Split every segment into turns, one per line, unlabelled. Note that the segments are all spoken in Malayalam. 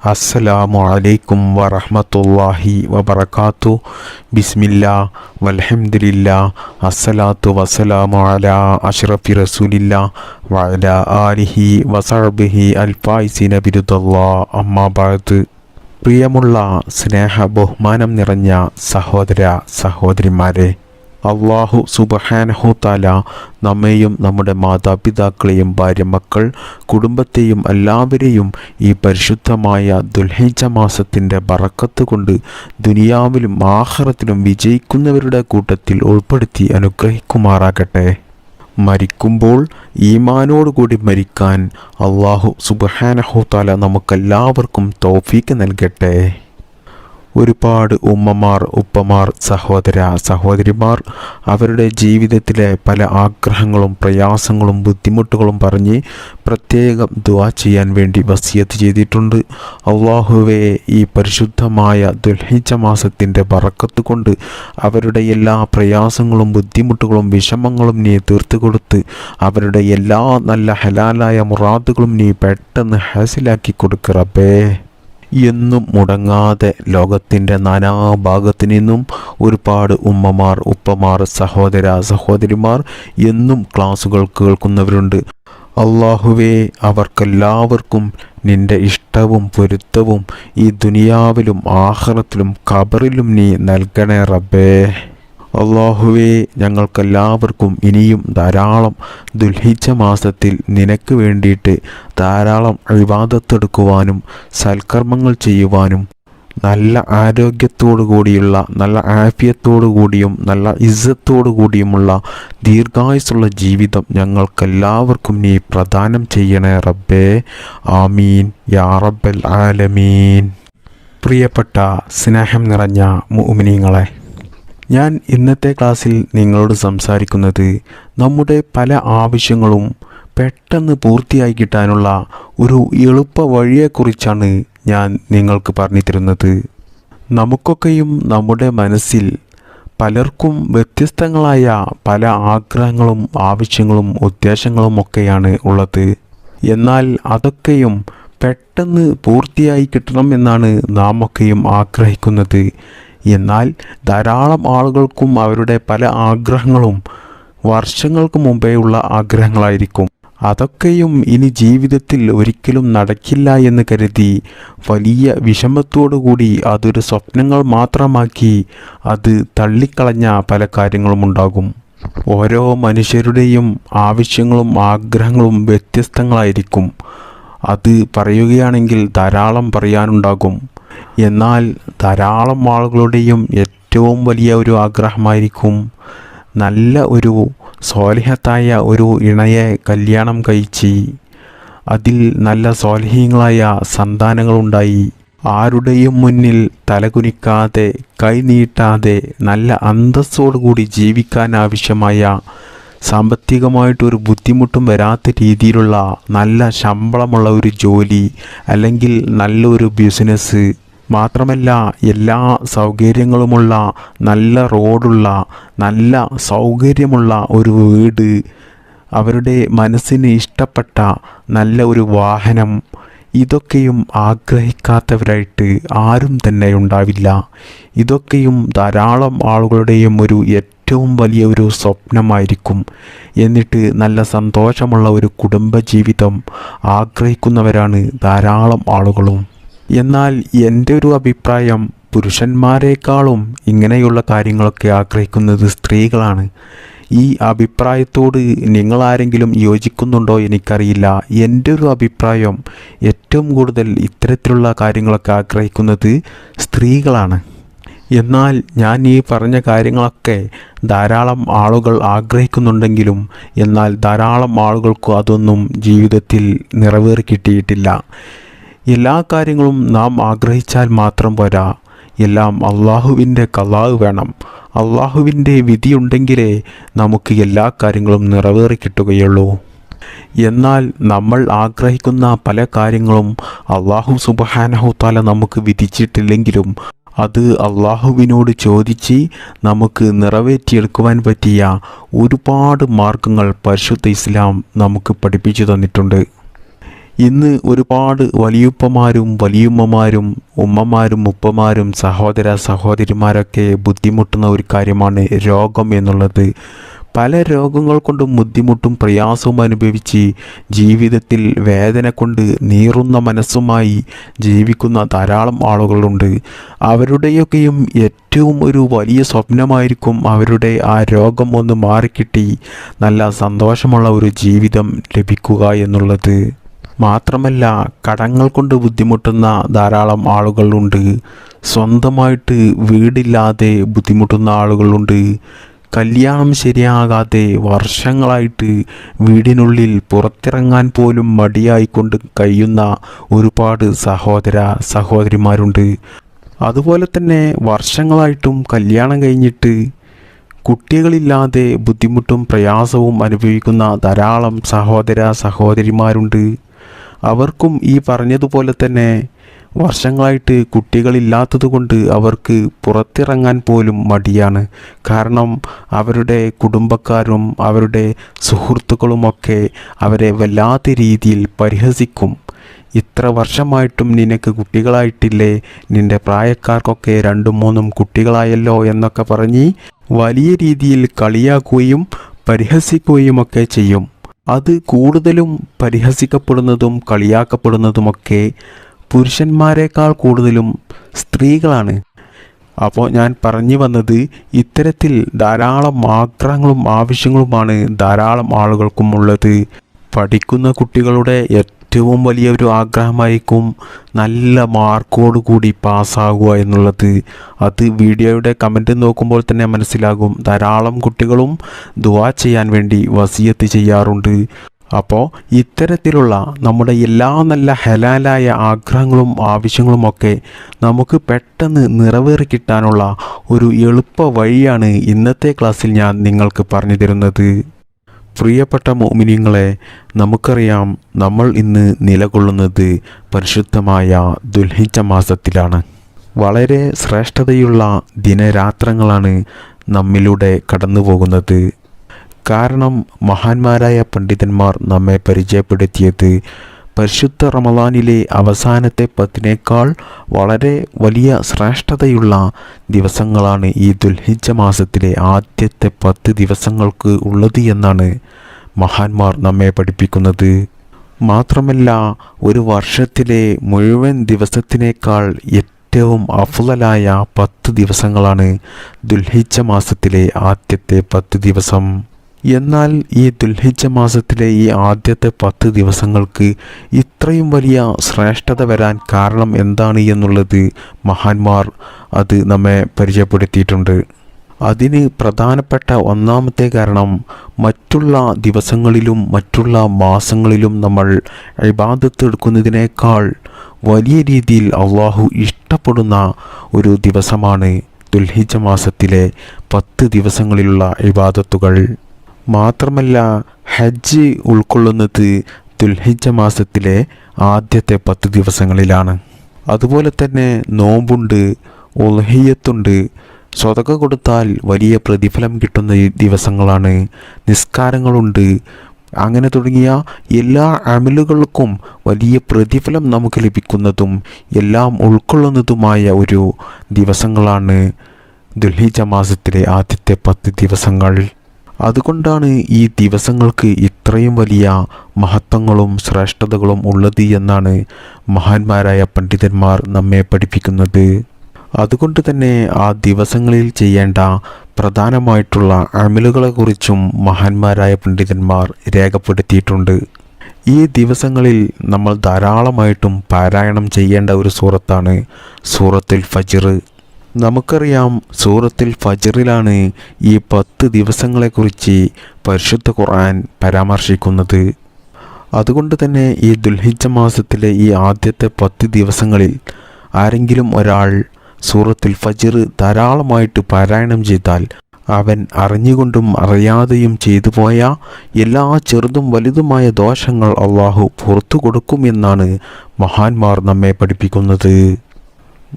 അസ്സലാമു അലൈക്കും വറഹ്മത്തുള്ളാഹി വബർക്കാത്തു ബിസ്മില്ല വൽഹംദുലില്ലാ അസ്സലാത്തു വസ്സലാമു അലാ അഷ്റഫി റസൂലില്ല വഅലാ ആലിഹി വസഹബിഹി അൽഫായിസിന ബിരുദല്ലാ അമ്മാ ബഅദ് പ്രിയമുള്ള സ്നേഹ ബഹുമാനം നിറഞ്ഞ സഹോദര സഹോദരിമാരെ അള്ളാഹു സുബഹാനഹു താല നമ്മെയും നമ്മുടെ മാതാപിതാക്കളെയും ഭാര്യ മക്കൾ കുടുംബത്തെയും എല്ലാവരെയും ഈ പരിശുദ്ധമായ ദുൽഹിജ മാസത്തിന്റെ ബറക്കത്ത് കൊണ്ട് ദുനിയാവിലും ആഹ്റത്തിലും വിജയിക്കുന്നവരുടെ കൂട്ടത്തിൽ ഉൾപ്പെടുത്തി അനുഗ്രഹിക്കുമാറാകട്ടെ. മരിക്കുമ്പോൾ ഈമാനോടുകൂടി മരിക്കാൻ അള്ളാഹു സുബഹാനഹു താല നമുക്കെല്ലാവർക്കും തോഫീക്ക് നൽകട്ടെ. ഒരുപാട് ഉമ്മമാർ ഉപ്പമാർ സഹോദര സഹോദരിമാർ അവരുടെ ജീവിതത്തിലെ പല ആഗ്രഹങ്ങളും പ്രയാസങ്ങളും ബുദ്ധിമുട്ടുകളും പറഞ്ഞ് പ്രത്യേകം ദുവാ ചെയ്യാൻ വേണ്ടി വസിയത്ത് ചെയ്തിട്ടുണ്ട്. അള്ളാഹുവെ ഈ പരിശുദ്ധമായ ദുൽഹിജ മാസത്തിന്റെ വറക്കത്ത് കൊണ്ട് അവരുടെ എല്ലാ പ്രയാസങ്ങളും ബുദ്ധിമുട്ടുകളും വിഷമങ്ങളും നീ തീർത്തു കൊടുത്ത് അവരുടെ എല്ലാ നല്ല ഹലാലായ മുറാദുകളും നീ പെട്ടെന്ന് ഹാസിലാക്കി കൊടുക്കറബേ എന്നും മുടങ്ങാതെ ലോകത്തിന്റെ നാനാഭാഗത്തു നിന്നും ഒരുപാട് ഉമ്മമാർ ഉപ്പമാർ സഹോദര സഹോദരിമാർ എന്നും ക്ലാസുകൾ കേൾക്കുന്നവരുണ്ട്. അള്ളാഹുവേ അവർക്കെല്ലാവർക്കും നിന്റെ ഇഷ്ടവും പൊരുത്തവും ഈ ദുനിയാവിലും ആഹ്റത്തിലും ഖബറിലും നീ നൽകണേ റബ്ബേ. അള്ളാഹുവേ ഞങ്ങൾക്കെല്ലാവർക്കും ഇനിയും ധാരാളം ദുൽഹിച്ച മാസത്തിൽ നിനക്ക് വേണ്ടിയിട്ട് ധാരാളം വിവാദത്തെടുക്കുവാനും സൽക്കർമ്മങ്ങൾ ചെയ്യുവാനും നല്ല ആരോഗ്യത്തോടു കൂടിയുള്ള നല്ല ആഫിയത്തോടു കൂടിയും നല്ല ഇസ്സത്തോടു കൂടിയുമുള്ള ദീർഘായുസുള്ള ജീവിതം ഞങ്ങൾക്കെല്ലാവർക്കും നീ പ്രദാനം ചെയ്യണേ റബ്ബേ. ആമീൻ. യാ റബ്ബൽ ആലമീൻ. പ്രിയപ്പെട്ട സ്നേഹം നിറഞ്ഞ മുഅ്മിനീങ്ങളെ ഞാൻ ഇന്നത്തെ ക്ലാസ്സിൽ നിങ്ങളോട് സംസാരിക്കുന്നത് നമ്മുടെ പല ആവശ്യങ്ങളും പെട്ടെന്ന് പൂർത്തിയായി കിട്ടാനുള്ള ഒരു എളുപ്പ വഴിയെക്കുറിച്ചാണ് ഞാൻ നിങ്ങൾക്ക് പറഞ്ഞു തരുന്നത്. നമുക്കൊക്കെയും നമ്മുടെ മനസ്സിൽ പലർക്കും വ്യത്യസ്തങ്ങളായ പല ആഗ്രഹങ്ങളും ആവശ്യങ്ങളും ഉദ്ദേശങ്ങളും ഒക്കെയാണ് ഉള്ളത്. എന്നാൽ അതൊക്കെയും പെട്ടെന്ന് പൂർത്തിയായി കിട്ടണം എന്നാണ് നാം ഒക്കെയും ആഗ്രഹിക്കുന്നത്. എന്നാൽ ധാരാളം ആളുകൾക്കും അവരുടെ പല ആഗ്രഹങ്ങളും വർഷങ്ങൾക്ക് മുമ്പേ ഉള്ള ആഗ്രഹങ്ങളായിരിക്കും. അതൊക്കെയും ഇനി ജീവിതത്തിൽ ഒരിക്കലും നടക്കില്ല എന്ന് കരുതി വലിയ വിഷമത്തോടുകൂടി അതൊരു സ്വപ്നങ്ങൾ മാത്രമാക്കി അത് തള്ളിക്കളഞ്ഞ പല കാര്യങ്ങളും ഉണ്ടാകും. ഓരോ മനുഷ്യരുടെയും ആവശ്യങ്ങളും ആഗ്രഹങ്ങളും വ്യത്യസ്തങ്ങളായിരിക്കും. അത് പറയുകയാണെങ്കിൽ ധാരാളം പറയാനുണ്ടാകും. എന്നാൽ ധാരാളം ആളുകളുടെയും ഏറ്റവും വലിയ ഒരു ആഗ്രഹമായിരിക്കും നല്ല ഒരു സ്വാലിഹത്തായ ഒരു ഇണയെ കല്യാണം കഴിച്ച് അതിൽ നല്ല സ്വാലിഹ്യങ്ങളായ സന്താനങ്ങളുണ്ടായി. ആരുടെയും മുന്നിൽ തലകുനിക്കാതെ കൈനീട്ടാതെ നല്ല അന്തസ്സോടുകൂടി ജീവിക്കാൻ ആവശ്യമായ സാമ്പത്തികമായിട്ടൊരു ബുദ്ധിമുട്ടും വരാത്ത രീതിയിലുള്ള നല്ല ശമ്പളമുള്ള ഒരു ജോലി അല്ലെങ്കിൽ നല്ലൊരു ബിസിനസ് മാത്രമല്ല എല്ലാ സൗകര്യങ്ങളുമുള്ള നല്ല റോഡുള്ള നല്ല സൗകര്യമുള്ള ഒരു വീട് അവരുടെ മനസ്സിന് ഇഷ്ടപ്പെട്ട നല്ല ഒരു വാഹനം ഇതൊക്കെയും ആഗ്രഹിക്കാത്തവരായിട്ട് ആരും തന്നെ ഉണ്ടാവില്ല. ഇതൊക്കെയും ധാരാളം ആളുകളുടെയും ഒരു ഏറ്റവും വലിയ ഒരു സ്വപ്നമായിരിക്കും. എന്നിട്ട് നല്ല സന്തോഷമുള്ള ഒരു കുടുംബജീവിതം ആഗ്രഹിക്കുന്നവരാണ് ധാരാളം ആളുകളും. എന്നാൽ എന്റെ ഒരു അഭിപ്രായം പുരുഷന്മാരെക്കാളും ഇങ്ങനെയുള്ള കാര്യങ്ങളൊക്കെ ആഗ്രഹിക്കുന്നത് സ്ത്രീകളാണ്. ഈ അഭിപ്രായത്തോട് നിങ്ങളാരെങ്കിലും യോജിക്കുന്നുണ്ടോ എനിക്കറിയില്ല. എന്റെ ഒരു അഭിപ്രായം ഏറ്റവും കൂടുതൽ ഇത്തരത്തിലുള്ള കാര്യങ്ങളൊക്കെ ആഗ്രഹിക്കുന്നത് സ്ത്രീകളാണ്. എന്നാൽ ഞാൻ ഈ പറഞ്ഞ കാര്യങ്ങളൊക്കെ ധാരാളം ആളുകൾ ആഗ്രഹിക്കുന്നുണ്ടെങ്കിലും എന്നാൽ ധാരാളം ആളുകൾക്ക് അതൊന്നും ജീവിതത്തിൽ നിറവേറി കിട്ടിയിട്ടില്ല. എല്ലാ കാര്യങ്ങളും നാം ആഗ്രഹിച്ചാൽ മാത്രം പോരാ. എല്ലാം അള്ളാഹുവിന്റെ കലാവ് വേണം. അള്ളാഹുവിന്റെ വിധിയുണ്ടെങ്കിലേ നമുക്ക് എല്ലാ കാര്യങ്ങളും നിറവേറി കിട്ടുകയുള്ളൂ. എന്നാൽ നമ്മൾ ആഗ്രഹിക്കുന്ന പല കാര്യങ്ങളും അള്ളാഹു സുബഹാനഹുത്താല നമുക്ക് വിധിച്ചിട്ടില്ലെങ്കിലും അത് അള്ളാഹുവിനോട് ചോദിച്ച് നമുക്ക് നിറവേറ്റിയെടുക്കുവാൻ പറ്റിയ ഒരുപാട് മാർഗങ്ങൾ പരിശുദ്ധ ഇസ്ലാം നമുക്ക് പഠിപ്പിച്ചു തന്നിട്ടുണ്ട്. ഇന്ന് ഒരുപാട് വലിയുപ്പമാരും വലിയുമ്മമാരും ഉമ്മമാരും ഉപ്പമാരും സഹോദര സഹോദരിമാരൊക്കെ ബുദ്ധിമുട്ടുന്ന ഒരു കാര്യമാണ് രോഗം എന്നുള്ളത്. പല രോഗങ്ങൾ കൊണ്ടും ബുദ്ധിമുട്ടും പ്രയാസവും അനുഭവിച്ച് ജീവിതത്തിൽ വേദന കൊണ്ട് നീറുന്ന മനസ്സുമായി ജീവിക്കുന്ന ധാരാളം ആളുകളുണ്ട്. അവരുടെയൊക്കെയും ഏറ്റവും ഒരു വലിയ സ്വപ്നമായിരിക്കും അവരുടെ ആ രോഗം ഒന്ന് മാറിക്കിട്ടി നല്ല സന്തോഷമുള്ള ഒരു ജീവിതം ലഭിക്കുക എന്നുള്ളത്. മാത്രമല്ല കടങ്ങൾ കൊണ്ട് ബുദ്ധിമുട്ടുന്ന ധാരാളം ആളുകളുണ്ട്. സ്വന്തമായിട്ട് വീടില്ലാതെ ബുദ്ധിമുട്ടുന്ന ആളുകളുണ്ട്. കല്യാണം ശരിയാകാതെ വർഷങ്ങളായിട്ട് വീടിനുള്ളിൽ പുറത്തിറങ്ങാൻ പോലും മടിയായിക്കൊണ്ട് കഴിയുന്ന ഒരുപാട് സഹോദര സഹോദരിമാരുണ്ട്. അതുപോലെ തന്നെ വർഷങ്ങളായിട്ടും കല്യാണം കഴിഞ്ഞിട്ട് കുട്ടികളില്ലാതെ ബുദ്ധിമുട്ടും പ്രയാസവും അനുഭവിക്കുന്ന ധാരാളം സഹോദര സഹോദരിമാരുണ്ട്. അവർക്കും ഈ പറഞ്ഞതുപോലെ തന്നെ വർഷങ്ങളായിട്ട് കുട്ടികളില്ലാത്തതുകൊണ്ട് അവർക്ക് പുറത്തിറങ്ങാൻ പോലും മടിയാണ്. കാരണം അവരുടെ കുടുംബക്കാരും അവരുടെ സുഹൃത്തുക്കളുമൊക്കെ അവരെ വല്ലാത്ത രീതിയിൽ പരിഹസിക്കും. ഇത്ര വർഷമായിട്ടും നിനക്ക് കുട്ടികളായിട്ടില്ലേ? നിന്റെ പ്രായക്കാർക്കൊക്കെ രണ്ടും മൂന്നും കുട്ടികളായല്ലോ എന്നൊക്കെ പറഞ്ഞ് വലിയ രീതിയിൽ കളിയാക്കുകയും പരിഹസിക്കുകയുമൊക്കെ ചെയ്യും. അത് കൂടുതലും പരിഹസിക്കപ്പെടുന്നതും കളിയാക്കപ്പെടുന്നതുമൊക്കെ പുരുഷന്മാരെക്കാൾ കൂടുതലും സ്ത്രീകളാണ്. അപ്പോൾ ഞാൻ പറഞ്ഞു വന്നത് ഇത്തരത്തിൽ ധാരാളം ആഗ്രഹങ്ങളും ആവശ്യങ്ങളുമാണ് ധാരാളം ആളുകൾക്കും ഉള്ളത് പഠിക്കുന്ന കുട്ടികളുടെ ഏറ്റവും വലിയൊരു ആഗ്രഹമായിരിക്കും നല്ല മാർക്കോട് കൂടി പാസ്സാകുക എന്നുള്ളത്. അത് വീഡിയോയുടെ കമന്റ് നോക്കുമ്പോൾ തന്നെ മനസ്സിലാകും. ധാരാളം കുട്ടികളും ദുവാ ചെയ്യാൻ വേണ്ടി വസിയത്ത് ചെയ്യാറുണ്ട്. അപ്പോൾ ഇത്തരത്തിലുള്ള നമ്മുടെ എല്ലാ നല്ല ഹലാലായ ആഗ്രഹങ്ങളും ആവശ്യങ്ങളുമൊക്കെ നമുക്ക് പെട്ടെന്ന് നിറവേറി കിട്ടാനുള്ള ഒരു എളുപ്പ വഴിയാണ് ഇന്നത്തെ ക്ലാസ്സിൽ ഞാൻ നിങ്ങൾക്ക് പറഞ്ഞു തരുന്നത്. പ്രിയപ്പെട്ട മോമിനിയങ്ങളെ നമുക്കറിയാം നമ്മൾ ഇന്ന് നിലകൊള്ളുന്നത് പരിശുദ്ധമായ ദുൽഹിച്ച മാസത്തിലാണ്. വളരെ ശ്രേഷ്ഠതയുള്ള ദിനരാത്രങ്ങളാണ് നമ്മിലൂടെ കടന്നു പോകുന്നത് കാരണം മഹാന്മാരായ പണ്ഡിതന്മാർ നമ്മെ പരിചയപ്പെടുത്തിയത് പരിശുദ്ധ റമദാനിലെ അവസാനത്തെ പത്തിനേക്കാൾ വളരെ വലിയ ശ്രേഷ്ഠതയുള്ള ദിവസങ്ങളാണ് ഈ ദുൽഹിജ മാസത്തിലെ ആദ്യത്തെ പത്ത് ദിവസങ്ങൾക്ക് ഉള്ളത് എന്നാണ് മഹാന്മാർ നമ്മെ പഠിപ്പിക്കുന്നത്. മാത്രമല്ല ഒരു വർഷത്തിലെ മുഴുവൻ ദിവസത്തിനേക്കാൾ ഏറ്റവും അഫുതലായ പത്ത് ദിവസങ്ങളാണ് ദുൽഹിജ മാസത്തിലെ ആദ്യത്തെ പത്ത് ദിവസം. എന്നാൽ ഈ ദുൽഹിജ മാസത്തിലെ ഈ ആദ്യത്തെ പത്ത് ദിവസങ്ങൾക്ക് ഇത്രയും വലിയ ശ്രേഷ്ഠത വരാൻ കാരണം എന്താണ് എന്നുള്ളത് മഹാന്മാർ അത് നമ്മെ പരിചയപ്പെടുത്തിയിട്ടുണ്ട്. അതിന് പ്രധാനപ്പെട്ട ഒന്നാമത്തെ കാരണം മറ്റുള്ള ദിവസങ്ങളിലും മറ്റുള്ള മാസങ്ങളിലും നമ്മൾ ഇബാദത്ത് എടുക്കുന്നതിനേക്കാൾ വലിയ രീതിയിൽ അള്ളാഹു ഇഷ്ടപ്പെടുന്ന ഒരു ദിവസമാണ് ദുൽഹിജ മാസത്തിലെ പത്ത് ദിവസങ്ങളിലുള്ള ഇബാദത്തുകൾ. മാത്രമല്ല ഹജ്ജ് ഉൾക്കൊള്ളുന്നത് ദുൽഹിജ മാസത്തിലെ ആദ്യത്തെ പത്ത് ദിവസങ്ങളിലാണ്. അതുപോലെ തന്നെ നോമ്പുണ്ട് ഉൽഹിയത്തുണ്ട്. സ്വതക കൊടുത്താൽ വലിയ പ്രതിഫലം കിട്ടുന്ന ദിവസങ്ങളാണ്. നിസ്കാരങ്ങളുണ്ട്. അങ്ങനെ തുടങ്ങിയ എല്ലാ അമലുകൾക്കും വലിയ പ്രതിഫലം നമുക്ക് ലഭിക്കുന്നതും എല്ലാം ഉൾക്കൊള്ളുന്നതുമായ ഒരു ദിവസങ്ങളാണ് ദുൽഹിജ മാസത്തിലെ ആദ്യത്തെ പത്ത് ദിവസങ്ങൾ. അതുകൊണ്ടാണ് ഈ ദിവസങ്ങൾക്ക് ഇത്രയും വലിയ മഹത്വങ്ങളും ശ്രേഷ്ഠതകളും ഉള്ളത് എന്നാണ് മഹാന്മാരായ പണ്ഡിതന്മാർ നമ്മെ പഠിപ്പിക്കുന്നത്. അതുകൊണ്ട് തന്നെ ആ ദിവസങ്ങളിൽ ചെയ്യേണ്ട പ്രധാനമായിട്ടുള്ള അമലുകളെക്കുറിച്ചും മഹാന്മാരായ പണ്ഡിതന്മാർ രേഖപ്പെടുത്തിയിട്ടുണ്ട്. ഈ ദിവസങ്ങളിൽ നമ്മൾ ധാരാളമായിട്ടും പാരായണം ചെയ്യേണ്ട ഒരു സൂറത്താണ് സൂറത്തുൽ ഫജിർ. നമുക്കറിയാം സൂറത്തിൽ ഫജറിലാണ് ഈ പത്ത് ദിവസങ്ങളെക്കുറിച്ച് പരിശുദ്ധ ഖുർആൻ പരാമർശിക്കുന്നത്. അതുകൊണ്ട് തന്നെ ഈ ദുൽഹിജ മാസത്തിലെ ഈ ആദ്യത്തെ പത്ത് ദിവസങ്ങളിൽ ആരെങ്കിലും ഒരാൾ സൂറത്തിൽ ഫജിർ ധാരാളമായിട്ട് പാരായണം ചെയ്താൽ അവൻ അറിഞ്ഞുകൊണ്ടും അറിയാതെയും ചെയ്തു പോയ എല്ലാ ചെറുതും വലുതുമായ ദോഷങ്ങൾ അള്ളാഹു പുറത്തു കൊടുക്കുമെന്നാണ് മഹാന്മാർ നമ്മെ പഠിപ്പിക്കുന്നത്.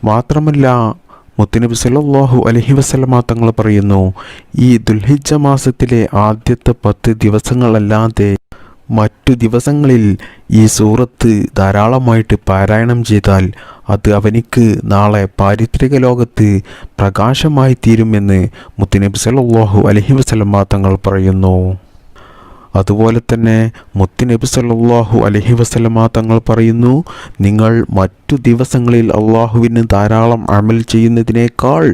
മാത്രമല്ല മുത്തുനബി സല്ലാഹു അലഹി വസ്ലമ തങ്ങൾ പറയുന്നു ഈ ദുൽഹിജ മാസത്തിലെ ആദ്യത്തെ പത്ത് ദിവസങ്ങളല്ലാതെ മറ്റു ദിവസങ്ങളിൽ ഈ സൂറത്ത് ധാരാളമായിട്ട് പാരായണം ചെയ്താൽ അത് അവനിക്ക് നാളെ പാരിത്രിക ലോകത്ത് പ്രകാശമായി തീരുമെന്ന് മുത്തുനബി സല്ലാഹു അലഹി വസ്ലമ തങ്ങൾ പറയുന്നു. അതുപോലെ തന്നെ മുത്തുനബി സല്ലാഹു അലഹി വസ്ലമ തങ്ങൾ പറയുന്നു നിങ്ങൾ മറ്റു ദിവസങ്ങളിൽ അള്ളാഹുവിന് ധാരാളം അമൽ ചെയ്യുന്നതിനേക്കാൾ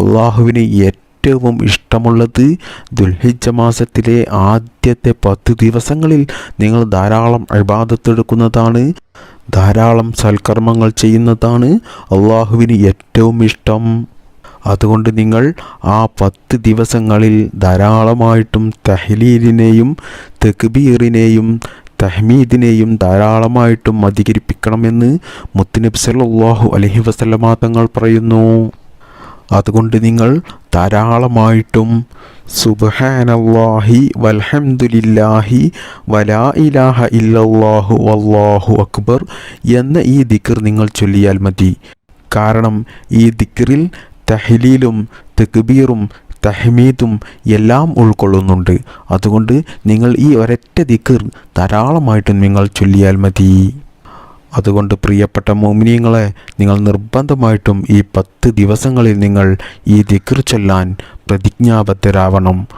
അള്ളാഹുവിന് ഏറ്റവും ഇഷ്ടമുള്ളത് ദുൽഹിജ മാസത്തിലെ ആദ്യത്തെ പത്ത് ദിവസങ്ങളിൽ നിങ്ങൾ ധാരാളം അഴിബാദത്തെടുക്കുന്നതാണ് ധാരാളം സൽക്കർമ്മങ്ങൾ ചെയ്യുന്നതാണ് അള്ളാഹുവിന് ഏറ്റവും ഇഷ്ടം. അതുകൊണ്ട് നിങ്ങൾ ആ പത്ത് ദിവസങ്ങളിൽ ധാരാളമായിട്ടും തഹ്ലീലിനെയും തെക്ബീറിനെയും തഹ്മീദിനെയും ധാരാളമായിട്ടും അധികരിപ്പിക്കണമെന്ന് മുത്തുനബി സല്ലല്ലാഹു അലൈഹി വസല്ലമ തങ്ങൾ പറയുന്നു. അതുകൊണ്ട് നിങ്ങൾ ധാരാളമായിട്ടും സുബ്ഹാനല്ലാഹി വൽഹംദുലില്ലാഹി വലാ ഇലാഹ ഇല്ലല്ലാഹു വല്ലാഹു അക്ബർ എന്ന ഈ ദിക്ർ നിങ്ങൾ ചൊല്ലിയാൽ മതി. കാരണം ഈ ദിക്റിൽ തഹ്ലീലും തെക്ബീറും തഹ്മീദും എല്ലാം ഉൾക്കൊള്ളുന്നുണ്ട്. അതുകൊണ്ട് നിങ്ങൾ ഈ ഒരൊറ്റ ദിക്കർ ധാരാളമായിട്ടും നിങ്ങൾ ചൊല്ലിയാൽ മതി. അതുകൊണ്ട് പ്രിയപ്പെട്ട മോമിനിയങ്ങളെ നിങ്ങൾ നിർബന്ധമായിട്ടും ഈ പത്ത് ദിവസങ്ങളിൽ നിങ്ങൾ ഈ ദിക്കർ ചൊല്ലാൻ പ്രതിജ്ഞാബദ്ധരാവണം.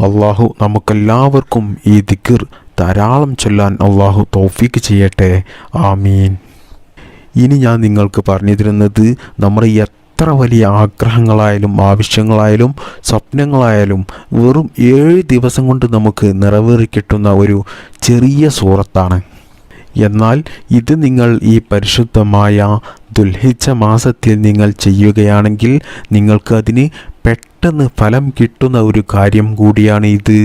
അള്ളാഹു നമുക്കെല്ലാവർക്കും ഈ ദിക്കർ ധാരാളം ചൊല്ലാൻ അള്ളാഹു തോഫിക്ക് ചെയ്യട്ടെ. ആമീൻ. ഇനി ഞാൻ നിങ്ങൾക്ക് പറഞ്ഞു തരുന്നത് നമ്മുടെ എത്ര വലിയ ആഗ്രഹങ്ങളായാലും ആവശ്യങ്ങളായാലും സ്വപ്നങ്ങളായാലും വെറും ഏഴ് ദിവസം കൊണ്ട് നമുക്ക് നിറവേറി കിട്ടുന്ന ഒരു ചെറിയ സൂറത്താണ്. എന്നാൽ ഇത് നിങ്ങൾ ഈ പരിശുദ്ധമായ ദുൽഹിച്ച മാസത്തിൽ നിങ്ങൾ ചെയ്യുകയാണെങ്കിൽ നിങ്ങൾക്ക് അതിന് പെട്ടെന്ന് ഫലം കിട്ടുന്ന ഒരു കാര്യം കൂടിയാണ് ഇത്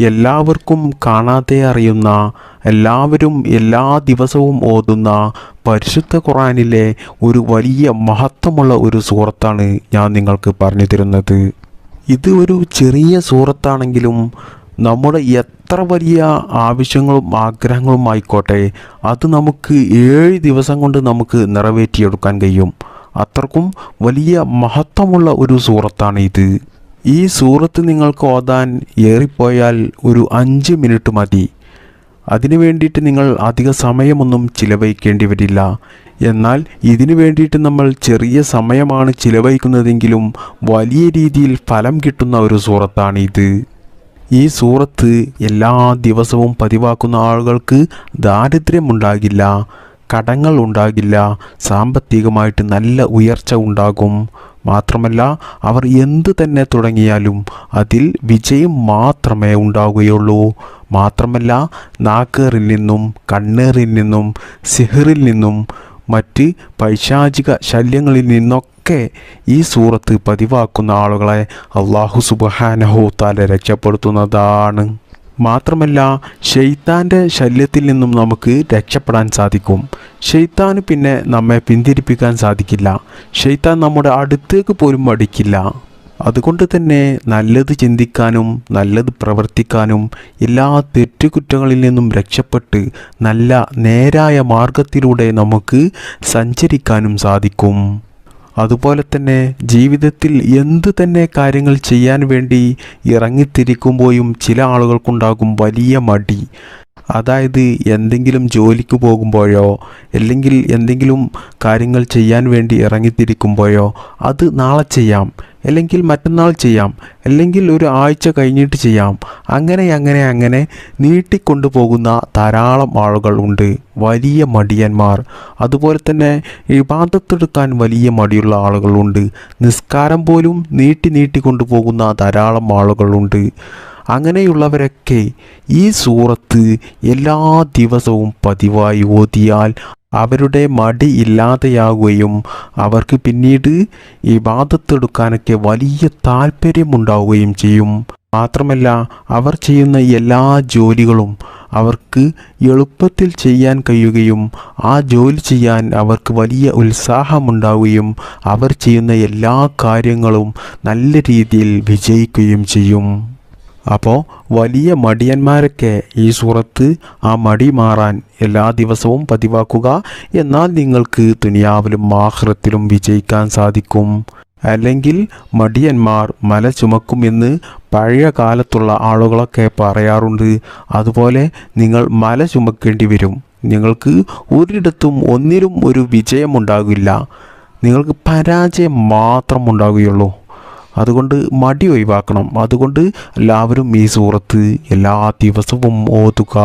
എല്ലാവർക്കും കാണാതെ അറിയുന്ന എല്ലാവരും എല്ലാ ദിവസവും ഓതുന്ന പരിശുദ്ധ ഖുറാനിലെ ഒരു വലിയ മഹത്വമുള്ള ഒരു സുഹൃത്താണ് ഞാൻ നിങ്ങൾക്ക് പറഞ്ഞു തരുന്നത്. ഇത് ഒരു ചെറിയ സുഹൃത്താണെങ്കിലും നമ്മുടെ എത്ര വലിയ ആവശ്യങ്ങളും ആഗ്രഹങ്ങളും ആയിക്കോട്ടെ അത് നമുക്ക് ഏഴ് ദിവസം കൊണ്ട് നമുക്ക് നിറവേറ്റിയെടുക്കാൻ കഴിയും. അത്രക്കും വലിയ മഹത്വമുള്ള ഒരു സുഹൃത്താണ് ഇത് ഈ സൂറത്ത് നിങ്ങൾക്ക് ഓതാൻ ഏറിപ്പോയാൽ ഒരു അഞ്ച് മിനിറ്റ് മതി. അതിനു വേണ്ടിയിട്ട് നിങ്ങൾ അധിക സമയമൊന്നും ചിലവഴിക്കേണ്ടി വരില്ല. എന്നാൽ ഇതിനു വേണ്ടിയിട്ട് നമ്മൾ ചെറിയ സമയമാണ് ചിലവഴിക്കുന്നതെങ്കിലും വലിയ രീതിയിൽ ഫലം കിട്ടുന്ന ഒരു സൂറത്താണിത്. ഈ സൂറത്ത് എല്ലാ ദിവസവും പതിവാക്കുന്ന ആളുകൾക്ക് ദാരിദ്ര്യമുണ്ടാകില്ല കടങ്ങൾ ഉണ്ടാകില്ല സാമ്പത്തികമായിട്ട് നല്ല ഉയർച്ച ഉണ്ടാകും. മാത്രമല്ല അവർ എന്ത് തന്നെ തുടങ്ങിയാലും അതിൽ വിജയം മാത്രമേ ഉണ്ടാവുകയുള്ളൂ. മാത്രമല്ല നാക്കേറിൽ നിന്നും കണ്ണേറിൽ നിന്നും സിഹറിൽ നിന്നും മറ്റ് പൈശാചിക ശല്യങ്ങളിൽ നിന്നൊക്കെ ഈ സൂറത്ത് പതിവാക്കുന്ന ആളുകളെ അള്ളാഹു സുബഹാനഹോ താല രക്ഷപ്പെടുത്തുന്നതാണ്. മാത്രമല്ല ഷെയ്ത്താന്റെ ശല്യത്തിൽ നിന്നും നമുക്ക് രക്ഷപ്പെടാൻ സാധിക്കും. ഷെയ്ത്താന് പിന്നെ നമ്മെ പിന്തിരിപ്പിക്കാൻ സാധിക്കില്ല. ഷെയ്ത്താൻ നമ്മുടെ അടുത്തേക്ക് പോലും അടിക്കില്ല അതുകൊണ്ട് തന്നെ നല്ലത് ചിന്തിക്കാനും നല്ലത് പ്രവർത്തിക്കാനും എല്ലാ തെറ്റുകുറ്റങ്ങളിൽ നിന്നും രക്ഷപ്പെട്ട് നല്ല നേരായ മാർഗത്തിലൂടെ നമുക്ക് സഞ്ചരിക്കാനും സാധിക്കും. അതുപോലെ തന്നെ ജീവിതത്തിൽ എന്ത് തന്നെ കാര്യങ്ങൾ ചെയ്യാൻ വേണ്ടി ഇറങ്ങിത്തിരിക്കുമ്പോഴും ചില ആളുകൾക്കുണ്ടാകും വലിയ മടി. അതായത് എന്തെങ്കിലും ജോലിക്ക് പോകുമ്പോഴോ അല്ലെങ്കിൽ എന്തെങ്കിലും കാര്യങ്ങൾ ചെയ്യാൻ വേണ്ടി ഇറങ്ങിത്തിരിക്കുമ്പോഴോ അത് നാളെ ചെയ്യാം അല്ലെങ്കിൽ മറ്റന്നാൾ ചെയ്യാം അല്ലെങ്കിൽ ഒരു ആഴ്ച കഴിഞ്ഞിട്ട് ചെയ്യാം. അങ്ങനെ അങ്ങനെ അങ്ങനെ നീട്ടിക്കൊണ്ടു പോകുന്ന ധാരാളം ആളുകൾ ഉണ്ട്. വലിയ മടിയന്മാർ. അതുപോലെ തന്നെ ഇബാദത്തെടുക്കാൻ വലിയ മടിയുള്ള ആളുകളുണ്ട് നിസ്കാരം പോലും നീട്ടി നീട്ടി കൊണ്ടുപോകുന്ന ധാരാളം ആളുകളുണ്ട് അങ്ങനെയുള്ളവരൊക്കെ ഈ സൂറത്ത് എല്ലാ ദിവസവും പതിവായി ഓതിയാൽ അവരുടെ മടി ഇല്ലാതെയാകുകയും അവർക്ക് പിന്നീട് ഈ വാദത്തെടുക്കാനൊക്കെ വലിയ താല്പര്യമുണ്ടാവുകയും ചെയ്യും. മാത്രമല്ല അവർ ചെയ്യുന്ന എല്ലാ ജോലികളും അവർക്ക് എളുപ്പത്തിൽ ചെയ്യാൻ കഴിയുകയും ആ ജോലി ചെയ്യാൻ അവർക്ക് വലിയ ഉത്സാഹമുണ്ടാവുകയും അവർ ചെയ്യുന്ന എല്ലാ കാര്യങ്ങളും നല്ല രീതിയിൽ വിജയിക്കുകയും ചെയ്യും. അപ്പോൾ വലിയ മടിയന്മാരൊക്കെ ഈ സൂറത്ത് ആ മടി മാറാൻ എല്ലാ ദിവസവും പതിവാക്കുക. എന്നാൽ നിങ്ങൾക്ക് ദുനിയാവിലും ആഹ്റത്തിലും വിജയിക്കാൻ സാധിക്കും. അല്ലെങ്കിൽ മടിയന്മാർ മല ചുമക്കുമെന്ന് പഴയ കാലത്തുള്ള ആളുകളൊക്കെ പറയാറുണ്ട്. അതുപോലെ നിങ്ങൾ മല ചുമക്കേണ്ടി വരും. നിങ്ങൾക്ക് ഒരിടത്തും ഒന്നിലും ഒരു വിജയമുണ്ടാകില്ല. നിങ്ങൾക്ക് പരാജയം മാത്രം ഉണ്ടാകുകയുള്ളൂ. അതുകൊണ്ട് മടി ഒഴിവാക്കണം. അതുകൊണ്ട് എല്ലാവരും ഈ സൂറത്ത് എല്ലാ ദിവസവും ഓതുക.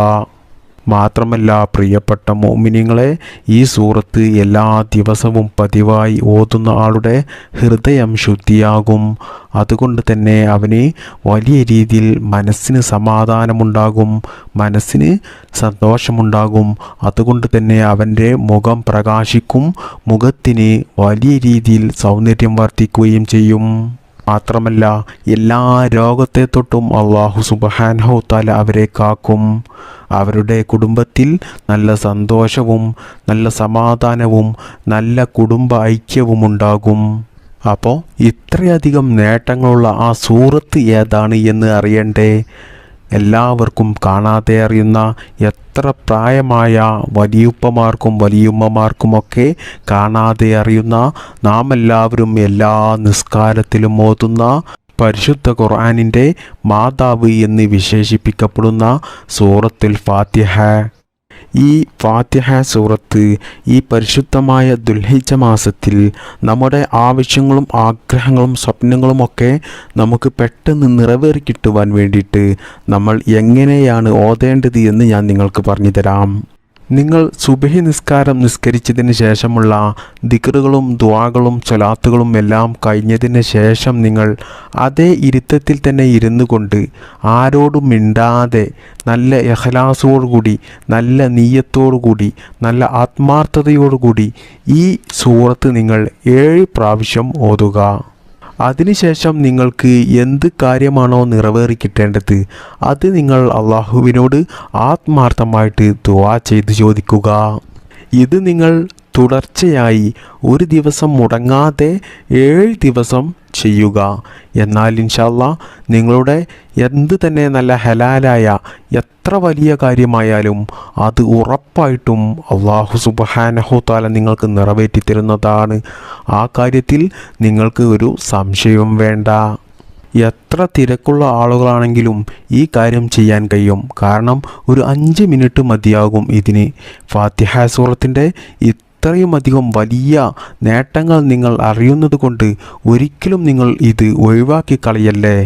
മാത്രമല്ല പ്രിയപ്പെട്ട മോമിനിങ്ങളെ ഈ സൂറത്ത് എല്ലാ ദിവസവും പതിവായി ഓതുന്ന ആളുടെ ഹൃദയം ശുദ്ധിയാകും. അതുകൊണ്ട് തന്നെ അവന് വലിയ രീതിയിൽ മനസ്സിന് സമാധാനമുണ്ടാകും. മനസ്സിന് സന്തോഷമുണ്ടാകും. അതുകൊണ്ട് തന്നെ അവന്റെ മുഖം പ്രകാശിക്കും. മുഖത്തിന് വലിയ രീതിയിൽ സൗന്ദര്യം വർദ്ധിക്കുകയും ചെയ്യും. മാത്രമല്ല എല്ലാ രോഗത്തെ തൊട്ടും അള്ളാഹു സുബഹാനഹു താല അവരെ കാക്കും. അവരുടെ കുടുംബത്തിൽ നല്ല സന്തോഷവും നല്ല സമാധാനവും നല്ല കുടുംബ ഐക്യവും ഉണ്ടാകും. അപ്പോൾ ഇത്രയധികം നേട്ടങ്ങളുള്ള ആ സൂറത്ത് ഏതാണ് എന്ന് അറിയണ്ടേ? എല്ലാവർക്കും കാണാതെ അറിയുന്ന എത്ര പ്രായമായ വലിയുപ്പമാർക്കും വലിയുമ്മമാർക്കുമൊക്കെ കാണാതെ അറിയുന്ന നാം എല്ലാവരും എല്ലാ നിസ്കാരത്തിലും ഓതുന്ന പരിശുദ്ധ ഖുർആാനിന്റെ മാതാവ് എന്ന് വിശേഷിപ്പിക്കപ്പെടുന്ന സൂറത്തുൽ ഫാത്തിഹ. ഈ ഫാത്തിഹ സൂറത്ത് ഈ പരിശുദ്ധമായ ദുൽഹിജ മാസത്തിൽ നമ്മുടെ ആവശ്യങ്ങളും ആഗ്രഹങ്ങളും സ്വപ്നങ്ങളുമൊക്കെ നമുക്ക് പെട്ടെന്ന് നിറവേറി കിട്ടുവാൻ വേണ്ടിയിട്ട് നമ്മൾ എങ്ങനെയാണ് ഓതേണ്ടത് എന്ന് ഞാൻ നിങ്ങൾക്ക് പറഞ്ഞു തരാം. നിങ്ങൾ സുബഹി നിസ്കാരം നിസ്കരിച്ചതിന് ശേഷമുള്ള ദിക്റുകളും ദ്വാകളും ചൊലാത്തുകളും എല്ലാം കഴിഞ്ഞതിന് ശേഷം നിങ്ങൾ അതേ ഇരുത്തത്തിൽ തന്നെ ഇരുന്നു കൊണ്ട് ആരോടും മിണ്ടാതെ നല്ല എഹലാസോടുകൂടി നല്ല നീയത്തോടുകൂടി നല്ല ആത്മാർത്ഥതയോടുകൂടി ഈ സൂറത്ത് നിങ്ങൾ ഏഴ് പ്രാവശ്യം ഓതുക. അതിനുശേഷം നിങ്ങൾക്ക് എന്ത് കാര്യമാണോ നിറവേറി കിട്ടേണ്ടത് അത് നിങ്ങൾ അള്ളാഹുവിനോട് ആത്മാർത്ഥമായിട്ട് ദുവാ ചെയ്ത് ചോദിക്കുക. ഇത് നിങ്ങൾ തുടർച്ചയായി ഒരു ദിവസം മുടങ്ങാതെ ഏഴ് ദിവസം ചെയ്യുക. എന്നാൽ ഇൻഷല്ല നിങ്ങളുടെ എന്ത് തന്നെ നല്ല ഹലാലായ എത്ര വലിയ കാര്യമായാലും അത് ഉറപ്പായിട്ടും അള്ളാഹു സുബഹാനഹു താല നിങ്ങൾക്ക് നിറവേറ്റി തരുന്നതാണ്. ആ കാര്യത്തിൽ നിങ്ങൾക്ക് ഒരു സംശയവും വേണ്ട. എത്ര തിരക്കുള്ള ആളുകളാണെങ്കിലും ഈ കാര്യം ചെയ്യാൻ കഴിയും. കാരണം ഒരു അഞ്ച് മിനിറ്റ് മതിയാകും ഇതിന്. ഫാത്തിഹ സൂറത്തിന്റെ ഇത്രയും അധികം വലിയ നേട്ടങ്ങൾ നിങ്ങൾ അറിയുന്നത് കൊണ്ട് ഒരിക്കലും നിങ്ങൾ ഇത് ഒഴിവാക്കി കളയല്ലേ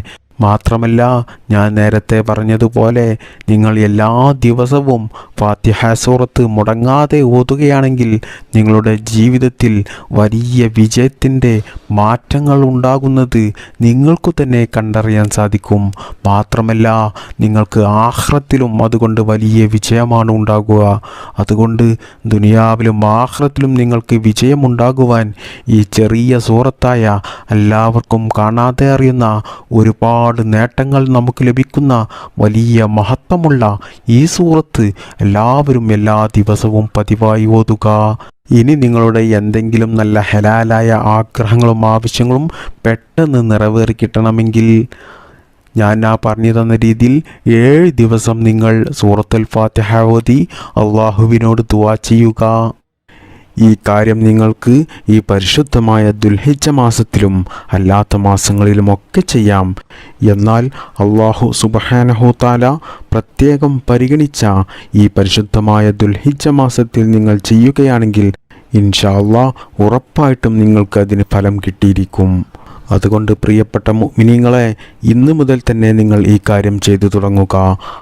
മാത്രമല്ല ഞാൻ നേരത്തെ പറഞ്ഞതുപോലെ നിങ്ങൾ എല്ലാ ദിവസവും ഫാത്തിഹ സൂറത്ത് മുടങ്ങാതെ ഓതുകയാണെങ്കിൽ നിങ്ങളുടെ ജീവിതത്തിൽ വലിയ വിജയത്തിന്റെ മാറ്റങ്ങൾ ഉണ്ടാകുന്നത് നിങ്ങൾക്കു തന്നെ കണ്ടറിയാൻ സാധിക്കും. മാത്രമല്ല നിങ്ങൾക്ക് ആഹ്റത്തിലും അതുകൊണ്ട് വലിയ വിജയമാണ് ഉണ്ടാകുക. അതുകൊണ്ട് ദുനിയാവിലും ആഹ്റത്തിലും നിങ്ങൾക്ക് വിജയമുണ്ടാകുവാൻ ഈ ചെറിയ സൂറത്തായ എല്ലാവർക്കും കാണാതെ അറിയുന്ന ഒരുപാട് ഒരുപാട് നേട്ടങ്ങൾ നമുക്ക് ലഭിക്കുന്ന വലിയ മഹത്വമുള്ള ഈ സൂറത്ത് എല്ലാവരും എല്ലാ ദിവസവും പതിവായി ഓതുക. ഇനി നിങ്ങളുടെ എന്തെങ്കിലും നല്ല ഹലാലായ ആഗ്രഹങ്ങളും ആവശ്യങ്ങളും പെട്ടെന്ന് നിറവേറി കിട്ടണമെങ്കിൽ ഞാൻ ആ പറഞ്ഞു തന്ന രീതിയിൽ ഏഴ് ദിവസം നിങ്ങൾ സൂറത്തുൽ ഫാത്തിഹ ഓതി അള്ളാഹുവിനോട് ദുവാ ചെയ്യുക. ഈ കാര്യം നിങ്ങൾക്ക് ഈ പരിശുദ്ധമായ ദുൽഹിജ മാസത്തിലും അല്ലാത്ത മാസങ്ങളിലുമൊക്കെ ചെയ്യാം. എന്നാൽ അള്ളാഹു സുബഹാനഹുതാല പ്രത്യേകം പരിഗണിച്ച ഈ പരിശുദ്ധമായ ദുൽഹിജ മാസത്തിൽ നിങ്ങൾ ചെയ്യുകയാണെങ്കിൽ ഇൻഷാല്ലാ ഉറപ്പായിട്ടും നിങ്ങൾക്ക് അതിന് ഫലം കിട്ടിയിരിക്കും. അതുകൊണ്ട് പ്രിയപ്പെട്ട മിനിങ്ങളെ ഇന്നു മുതൽ തന്നെ നിങ്ങൾ ഈ കാര്യം ചെയ്തു തുടങ്ങുക.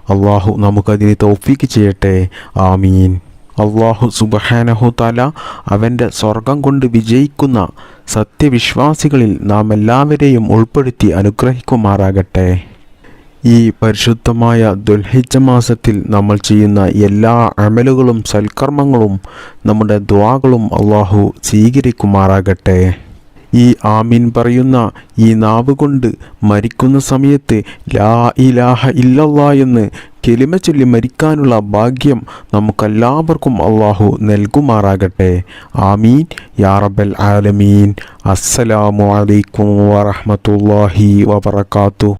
അള്ളാഹു നമുക്കതിന് തോഫിക്ക് ചെയ്യട്ടെ. ആമീൻ. അള്ളാഹു സുബഹാനഹു താല അവന്റെ സ്വർഗം കൊണ്ട് വിജയിക്കുന്ന സത്യവിശ്വാസികളിൽ നാം എല്ലാവരെയും ഉൾപ്പെടുത്തി അനുഗ്രഹിക്കുമാറാകട്ടെ. ഈ പരിശുദ്ധമായ ദുൽഹിജ മാസത്തിൽ നമ്മൾ ചെയ്യുന്ന എല്ലാ അമലുകളും സൽക്കർമ്മങ്ങളും നമ്മുടെ ദ്വാകളും അള്ളാഹു സ്വീകരിക്കുമാറാകട്ടെ. ഈ ആമീൻ പറയുന്ന ഈ നാവ് കൊണ്ട് മരിക്കുന്ന സമയത്ത് ലാ ഇലാഹ ഇല്ലല്ലാ എന്ന് കെലിമ ചൊല്ലി മരിക്കാനുള്ള ഭാഗ്യം നമുക്കെല്ലാവർക്കും അള്ളാഹു നൽകുമാറാകട്ടെ. ആമീൻ. യാറബൽ ആലമീൻ. അസ്സലാമു അലൈക്കും വറഹമത്തല്ലാഹി വബർക്കാത്തു